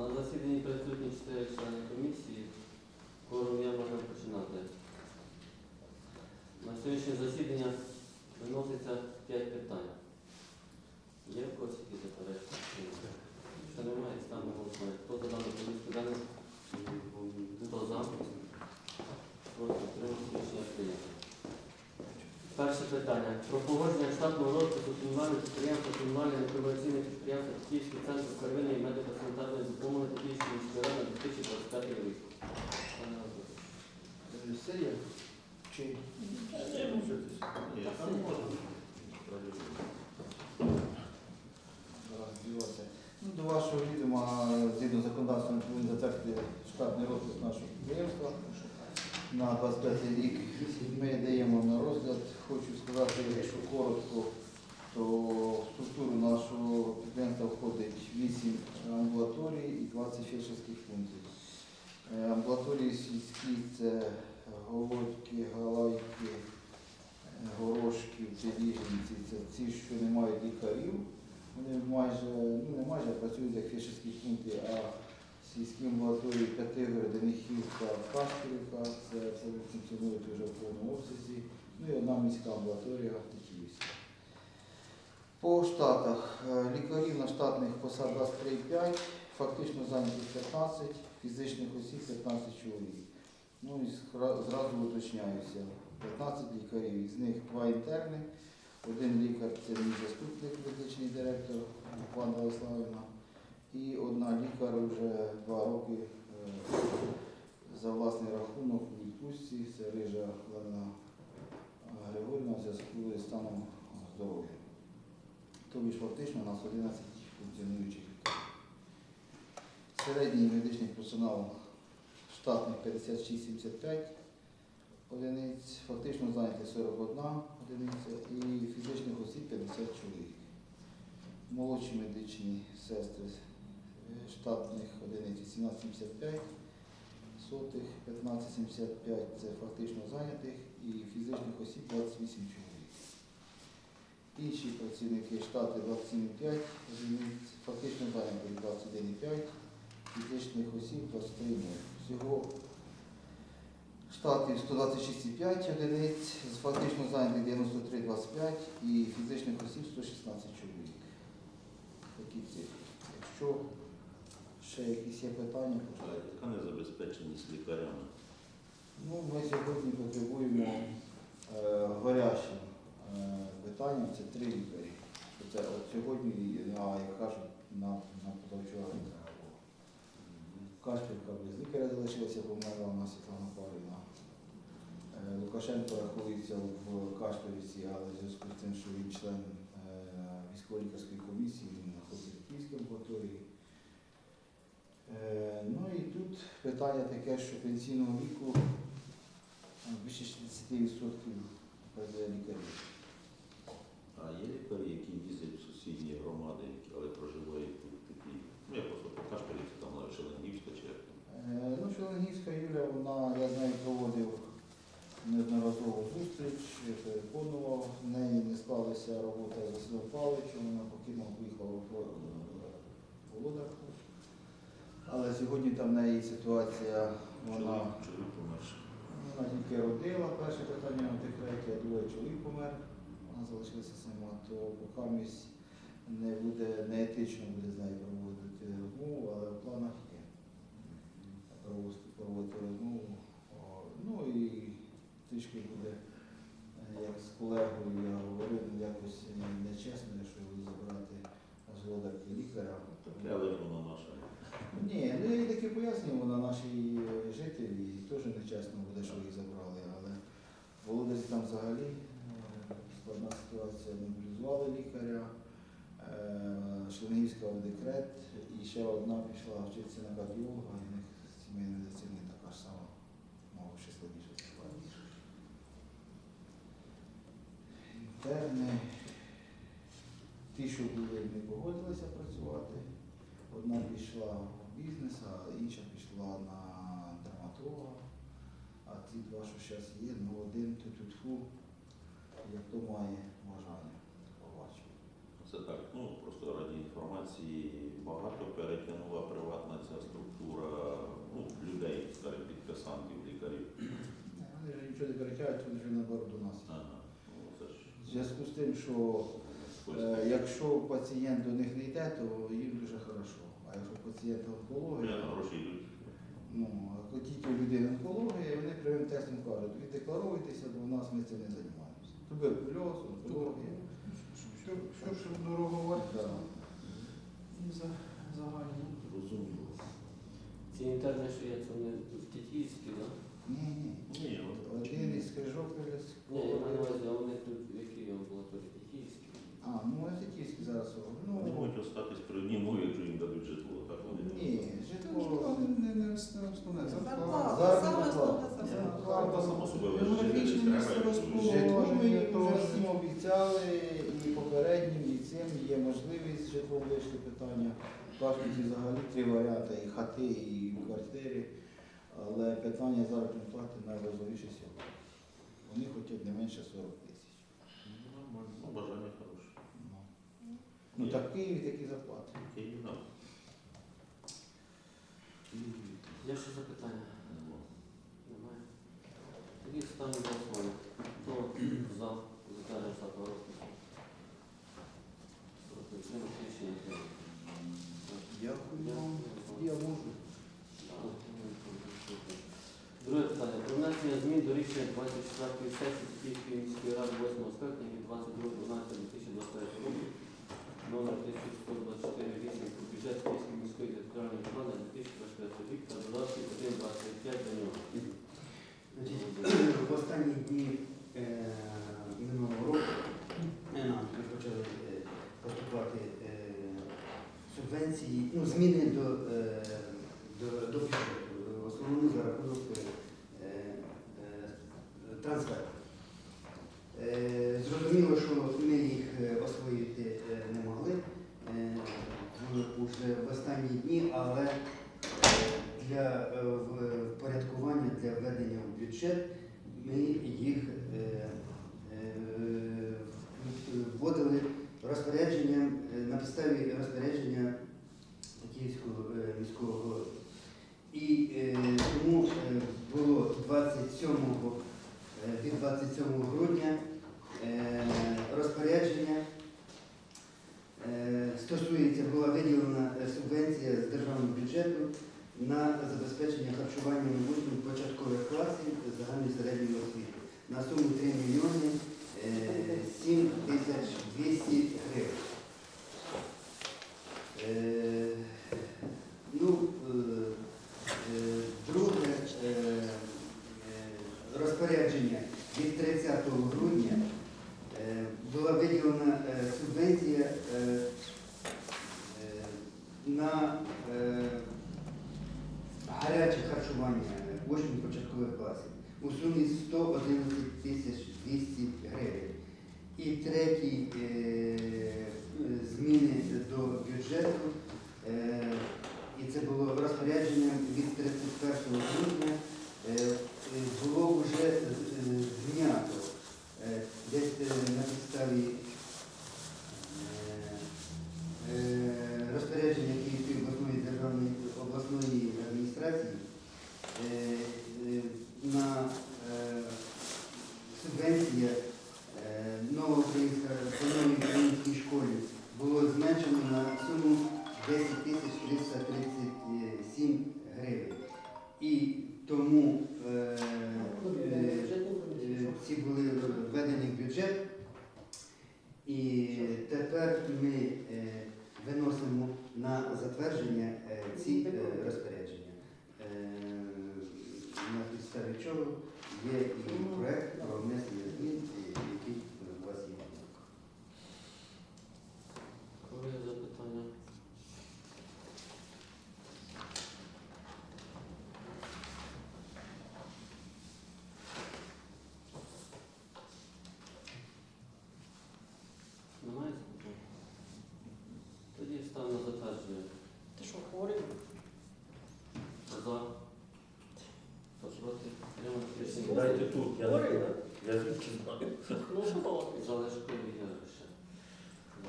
На засіданні присутні 4 члени комісії. Форум я можна починати. На сьогоднішнє засідання виноситься 5 питань. Є в когось які заперечення? Якщо немає, ставимо голосування. Хто за дану повістку денну? Хто за? Проти утримався рішення прийнято. Перше питання. Про погодження штатного розпису комунального підприємства комунальне некомерційне підприємство Київський центр первинної медико-санітарної допомоги Київської міської ради на 2025 рік. Пане Анатолій. Чи? Можна. Ну, до вашого відома, згідно законодавства, ми повинні затвердити штатний розпис нашого підприємства на 25 рік. Ми даємо на розгляд. Хочу сказати, якщо коротко, то в структуру нашого підприємства входить 8 амбулаторій і 20 фельдшерських пунктів. Е, Амбулаторії сільські це Голодьки, Галайки, Горошки, Підіжниці, це ці, що не мають лікарів. Вони майже, ну не майже працюють як фельдшерські пункти, а сільські амбулаторії П'ятигори, Денихівка, Кашпілівка, це, це функціонують вже в повному обсязі. Ну і одна міська амбулаторія Тетіївська. По штатах Е, лікарів на штатних посадах 3,5, фактично зайнятих 15, фізичних осіб 15 чоловік. Ну і зразу уточняюся. 15 лікарів, із них два інтерни, один лікар це мій заступник, медичний директор пан Владиславівна, і одна лікар вже два роки е, за власний рахунок у відпустці, це Рижа Лена Григорівна в зв'язку з станом здоров'я. Тобто ж фактично у нас 11 функціонуючих лікарів. Середній медичний персонал штатних 56-75 одиниць, фактично зайняті 41 одиниця і фізичних осіб 50 чоловік. Молодші медичні сестри е, штатних одиниць 17,75, сотих 15,75 це фактично зайнятих і фізичних осіб 28 чоловік. Інші працівники штати 27,5 одиниць, фактично зайняті 21,5, фізичних осіб 23,0. Всього штатів 126,5 одиниць, з фактично зайнятих 93,25 і фізичних осіб 116 чоловік. Такі цифри. Якщо ще якісь є питання, А Яка незабезпеченість лікарями? ну, ми сьогодні потребуємо е, горячим е, питанням, це три лікарі. Це от сьогодні, на, як кажуть, на, на позавчора. Кашпівка без лікаря залишилася, померла у нас Світлана Павлівна. Е, Лукашенко рахується в Кашпівці, але в зв'язку з тим, що він член е, військово-лікарської комісії, він знаходиться в Київській амбулаторії. Е, Ну і тут питання таке, що пенсійного віку е, більше 60% без лікарів. А є лікарі, які їздять в сусідні громади, які- але проживають тут такі. Ну, я просто по Кашпілівці, там навіть Шеленгівська чи як там. Е, Ну, Шеленгівська Юля, вона, я з нею проводив неодноразову зустріч, я переконував, в неї не склалася робота з Василем Павловичем, вона покинула, поїхала в Володарку. Але сьогодні там в неї ситуація, вона, Чоловік, чоловік померший. вона тільки родила перше питання на декреті, а друге чоловік помер, вона залишилася місь не буде неетично буде з нею проводити розмову, але в планах є проводити розмову. Ну і трішки буде, е, як з колегою я говорив, якось нечесно, що буду забирати з володарки лікаря. Таке, але вона наша. Ні, ну я таки пояснюю, вона наші е, жителі, і теж нечесно буде, що їх забрали, але в Володарці там взагалі е, складна ситуація. Мобілізували лікаря, е, в декрет, і ще одна пішла вчитися на кардіолога, і в них з сімейної медицини така ж сама, мова ще складніша ситуація. Інтерни, ті, що були, не погодилися працювати. Одна пішла в бізнес, а інша пішла на драматолога. А ці два, що зараз є, ну один тут фу, як то має бажання. Це так, ну просто раді інформації багато перетягнула приватна ця структура ну, людей, скажімо, підписантів, лікарів. Вони вже нічого не перетягають, вони вже набору до нас. Ага. Ну, це ж... В зв'язку з тим, що е, якщо пацієнт до них не йде, то їм дуже хорошо. А якщо пацієнт онкологія, Реально, ну, гроші йдуть. ну а тільки у людей онкологія, і вони прямим тестом кажуть, ви декларуйтеся, бо в нас ми цим не займаємося. Туберкульоз, онкологія. Що, що, що дорого варто Да. і за загально. Розуміло. Ці інтерни, що є, це вони в Тетіївській, так? Ні, ні. Ні, от Один із крижок Ні, я маю на увазі, а вони тут в якій амбулаторії Тетіївській? А, ну Осетівський зараз. вони Ну, можуть остатись при одній мові, якщо їм дадуть житло. Так вони не ні, Це житло. ж не, не, не основне. Це Зарплата. зарплата. Заробітна Саме плата. основне це Заробітна Правда, плата. само собою Демографічне вижити місце треба. розподілу. Житло ми Житло вже теж. всім обіцяли, і попереднім, і цим є можливість з житлом вирішити питання. Взагалі три варіанти, і хати, і квартири. Але питання заробітної плати найважливіше сьогодні. Вони хочуть не менше 40 тисяч. Ну, Нормально. Ну, бажання хороше. Ну. Ну так в Києві такі зарплати. Київ нам. Є ще запитання? Немає. Тоді ставлю голосування. Хто за затвердження штатного розпису? Проти утримання рішення прийнято. Дякую. Я можу. Друге питання. Про внесення змін до рішення 24-ї сесії Київської міської ради 8 скликання від 22.12.2023 року номер 1124 рішення про бюджет Київської міської територіальної громади на 2024 рік та додатки 1.25 до нього. Значить, в останні дні е, минулого року е, нам почали е, поступати е, субвенції, ну, зміни до, е, до, до бюджету, в основному за рахунок е, е, трансферту. Е, Зрозуміло, що ми їх е, освоїти е, не могли е, в- уже в останні дні, але е, для е, в- впорядкування для введення в бюджет ми їх е, е, вводили розпорядженням е, на підставі розпорядження Київського е, міського голови. І е, тому е, було 27 е, від 27 грудня е, розпорядження. Е, Стосується, була виділена е, субвенція з державного бюджету на забезпечення харчування учнів початкових класів загальної середньої освіти на суму 3 мільйони е, 7 тисяч 200 гривень. Е, Ну, е, е, друге е, е, розпорядження від 30 грудня е, була виділена е, субвенція е, е, на е, гаряче харчування учнів початкових класів у сумі 111 тисяч 200 гривень. І треті е, е, зміни до бюджету, е, і це було розпорядженням від 31 грудня, Ти що, хворий? За. Проти? Дайте тут, я Хворий, не да? Я звідки знаю. Ну. Залишкові явища.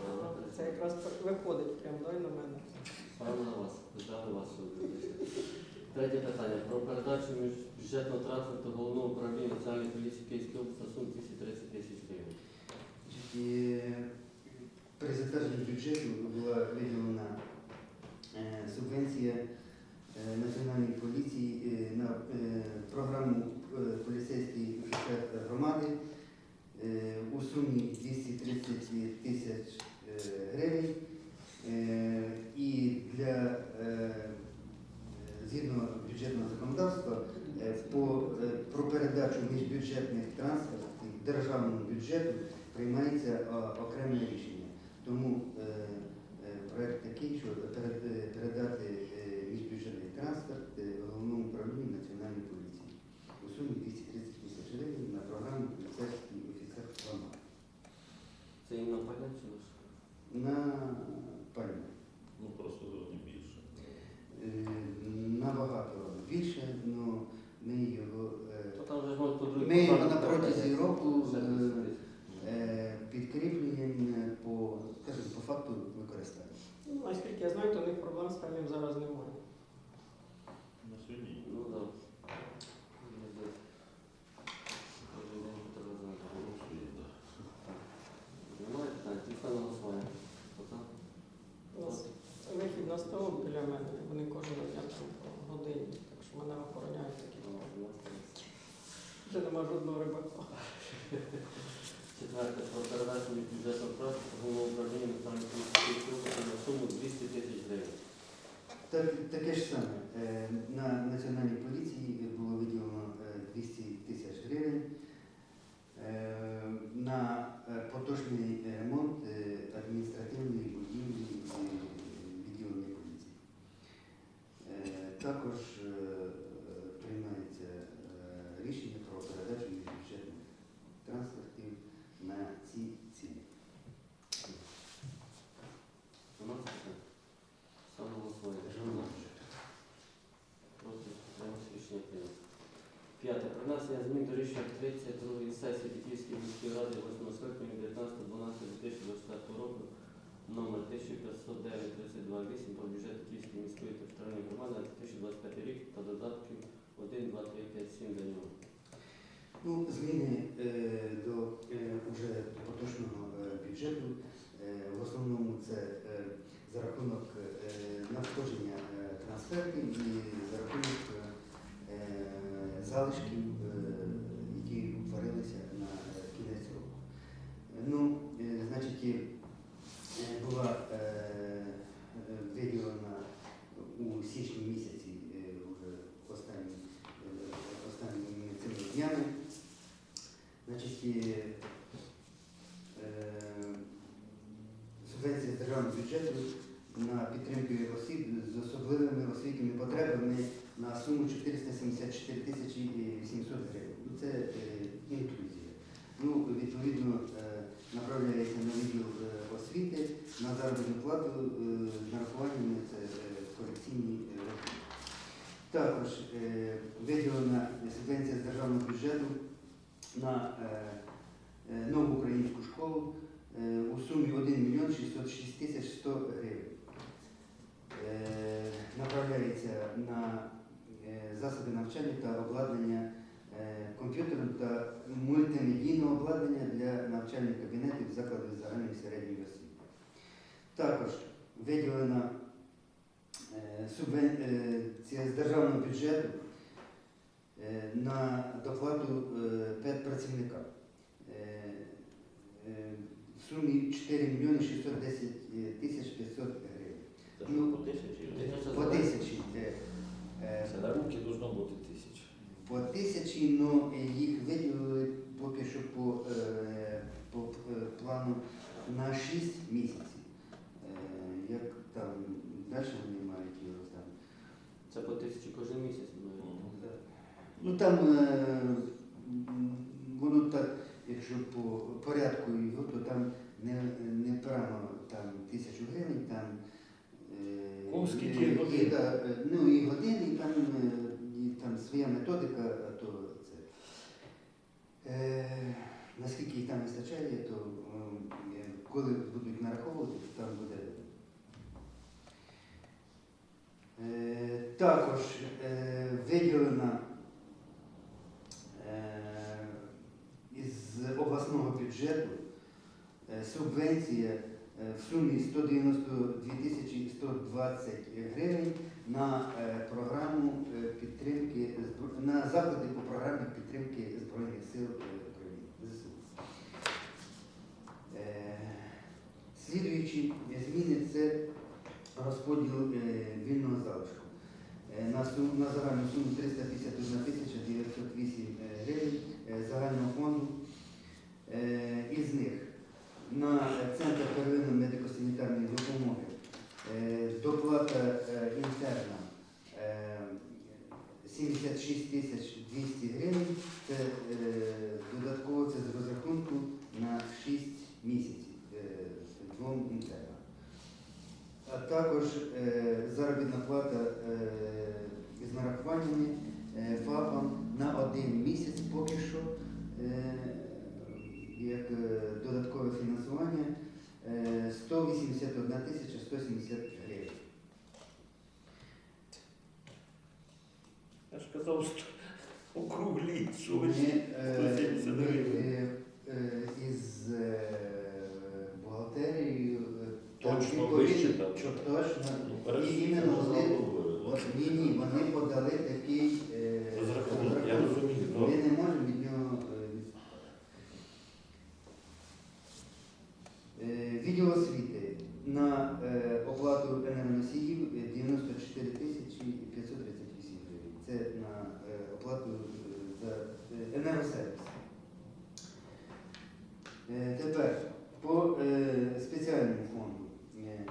Ага, Це якраз так виходить прямо, дай на мене. Саме на вас. Держали вас. Третє питання. Про передачу міжбюджетного транспорту головного управління національної поліції Київської області на суму 230 тисяч гривень. Значить, е, При затвердженні бюджету була виділена субвенція е, Національної поліції е, на е, програму е, поліцейський офіцер громади е, у сумі 230 тисяч е, гривень. Е, І для е, згідно бюджетного законодавства е, по, е, про передачу міжбюджетних транспортів державному бюджету приймається е, окреме рішення. Тому е, е, проект такий, що перед- е, передати е, міжбюджетний транспорт е, головному управлінню національної поліції у сумі 230 тисяч гривень на програму поліцейський офіцер громади Це їм на пальне чи лише? На пальне. Ну просто не більше. Е, Набагато більше, але ми його е, Ми його на протязі року, Ще е, 200 тисяч. е, підкріплюємо по, скажімо, по факту використання. Ну, Наскільки я знаю, то у них проблем з пальним зараз немає. На сьогодні. Ну так. Мені здається. Кожен день треба знати. Голосує, да. Немає питань? Ті стане голосування. Хто за? У нас вихід на ставок біля мене, вони кожен день там по годині, так що мене охороняють такі. Вже нема жодного рибака. Четверте. Про передачу бюджетного транспорту головного управління національної поліції Київської області на суму 200 тисяч гривень. Так, таке ж саме. е, На національній поліції було виділено е, 200 тисяч гривень е, на е, поточний ремонт е, адміністративної будівлі е, відділення поліції. Е, Також е, приймається е, рішення про передачу бюджетних транспортів на ці цілі. У нас питань? Саме голосування. Державного бюджету. Проти підтримується рішення прийнято. П'яте. Про внесення змін до рішення 32 сесії Київської міської ради 8 скликання 19.12.2024 року номер 1509 32 8 про бюджет Київської міської територіальної громади на 2025 рік та додатків 1, 2, 3, 5, 7 до нього. Ну, зміни е, до е, уже поточного е, бюджету. Е, в основному це е, за рахунок е, надходження е, трансфертів і за рахунок е, е, залишків, е, які утворилися на е, кінець року. Е, Ну, е, значить, і, е, була е, е, виділена у січні місяці е, вже останні, е, останніми цими днями. Значить, і, е, субвенція з державного бюджету на підтримку осіб з особливими освітніми потребами на суму 474 тисячі 800 гривень. Ну, Це е, інклюзія. Ну, відповідно, е, направляється на відділ е, освіти на заробітну плату з нарахуваннями це корекційні рахунки. Також виділена субвенція з державного бюджету на нову українську школу у сумі 1 мільйон 606 тисяч 100 гривень. Е, Направляється на е, засоби навчання та обладнання е, комп'ютером та мультимедійного обладнання для навчальних кабінетів закладів загальної середньої освіти. Також виділена е, субвенція з державного бюджету е, на доплату е, е, е, сумі 4 мільйони 610 тисяч 500 гривень. Це Ну, по тисячі? По тисячі. е, е, Це на руки должно бути тисяча. По тисячі, ну їх виділили поки що по, е, по е, плану на 6 місяців. Е, Як там далі вони мають його там. Це по тисячі кожен місяць. Мгм. Ну там е, м, воно так, якщо по порядку його, то там не, не прямо там тисячу гривень, там е, є, да, ну і години, і там, е, і там своя методика, то це. Е, наскільки їх там вистачає, то е, коли будуть нараховувати, то там буде. Е, Також е, виділена е, із обласного бюджету е, субвенція е, в сумі 192 тисячі 120 гривень на е, програму підтримки на заходи по програмі підтримки Збройних сил України. Слідуючі зміни це розподіл вільного залишку. На, загальну суму 351 тисяча 908 е, гривень е, загального фонду. Е, Із них на е, Центр первинної медико-санітарної допомоги е, доплата е, інтерна е, 76 тисяч 200 гривень. Це е, додатково це з розрахунку на 6 місяців е, двом інтернам. А також е, заробітна плата е, з нарахуваннями е, ФАПам на один місяць поки що, як додаткове фінансування е, 181 тисяча 170 гривень. Я ж казав, що округліть, що ви Ми, ще е, 170 гривень. із Точно відповідно, вище там. що точно. Ну, хорошо, І іменно вони- От ні, ні, вони подали такий е, Розрахунок, я розрахунок. розумію, Ми добре. не можемо від нього е, відступати. Е, Відділ освіти на е, оплату енергоносіїв е, 94 тисячі 538 гривень. Це на е, оплату е, за е, енергосервіс. Е, Тепер по е, спеціальному фонду. Е,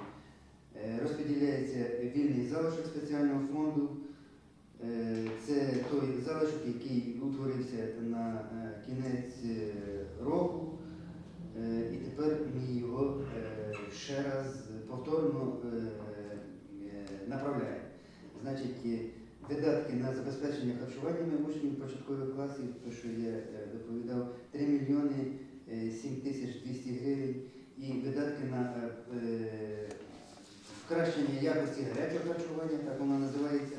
Е, Розподіляється вільний залишок спеціального фонду. Е, Це той залишок, який утворився на е, кінець е, року. Е, І тепер ми його е, ще раз повторно е, е, направляємо. Значить, е, видатки на забезпечення харчуваннями учнів початкових класів, що я е, доповідав, 3 мільйони е, 7 тисяч 200 гривень. І видатки на е, е, якості гарячого харчування, так воно називається,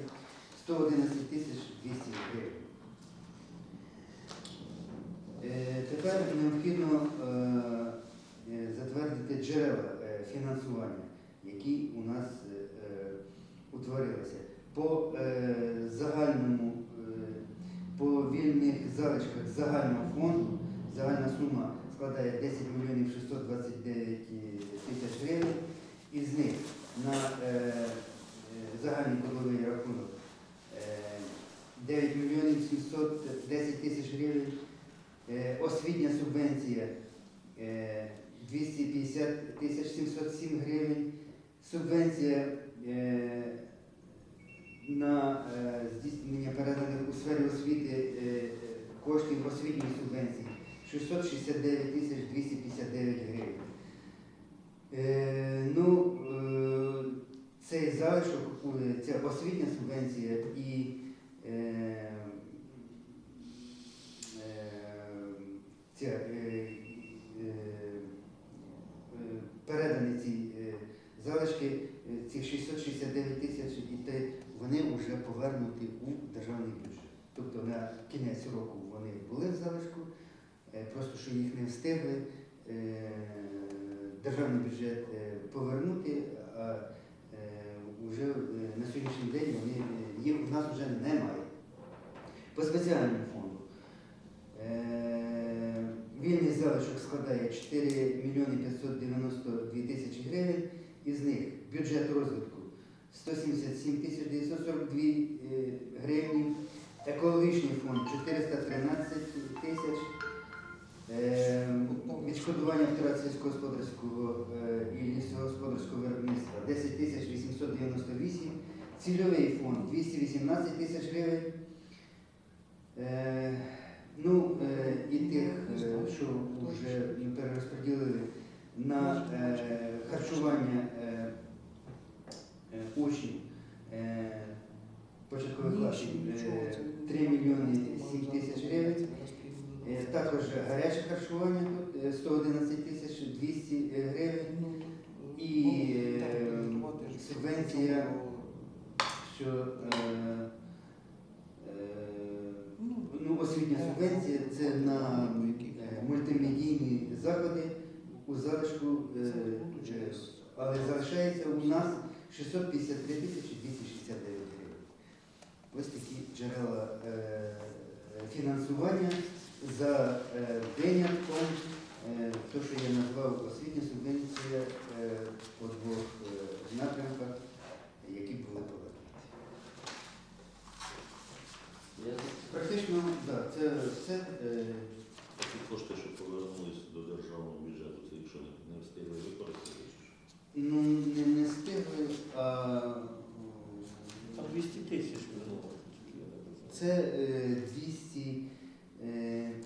111 тисяч 200 гривень. Е, Тепер необхідно е, е, затвердити джерела е, фінансування, які у нас е, е, утворилися. По е, загальному, е, по вільних залишках загального фонду загальна сума складає 10 мільйонів 629 тисяч гривень. Із них на е, е, загальний кодовий рахунок е, 9 мільйонів 710 тисяч гривень. Е, Освітня субвенція е, 250 тисяч 707 гривень. Субвенція е, на е, здійснення переданих у сфері освіти е, коштів освітньої субвенції 669 тисяч 259 гривень. Е, ну, е, цей залишок, е, ця освітня субвенція і ця, передані ці залишки, ці 669 тисяч, і те, вони вже повернуті у державний бюджет. Тобто на кінець року вони були в залишку, просто що їх не встигли е, державний бюджет е, повернути, а вже на сьогоднішній день вони, е, їх у нас вже немає. По спеціальному фонду. Е, Вільний залишок складає 4 мільйони 592 тисячі гривень, із них бюджет розвитку 177 тисяч 942 е, гривні, екологічний фонд 413 тисяч, е, відшкодування втрат сільськогосподарського е, і лісогосподарського виробництва 10 тисяч 898, цільовий фонд 218 тисяч гривень. Е, Ну, е, і тих, що вже перерозподілили на харчування учнів початкових класів е, 3 мільйони 7 тисяч гривень. Е, Також гаряче харчування тут е, 111 тисяч 200 гривень. І е, субвенція що е, е, ну, освітня субвенція це на е, мультимедійні заходи у залишку, е, е, але залишається у нас 653 тисячі 269 гривень. Ось такі джерела е, фінансування за е, винятком, е, то, що я назвав освітня субвенція е, по двох е, напрямках, які були повернуті. Практично, так, це все. е, Ці кошти, що повернулись до державного бюджету, це якщо не, не встигли використати. Ну, не, не встигли, а Там 200 тисяч вернуло. це е, 200 е,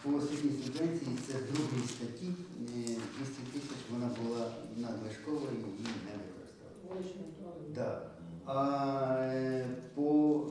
по освітній субвенції, це другій статті, е, 200 тисяч вона була надлишковою і її не використали. Да. А е, по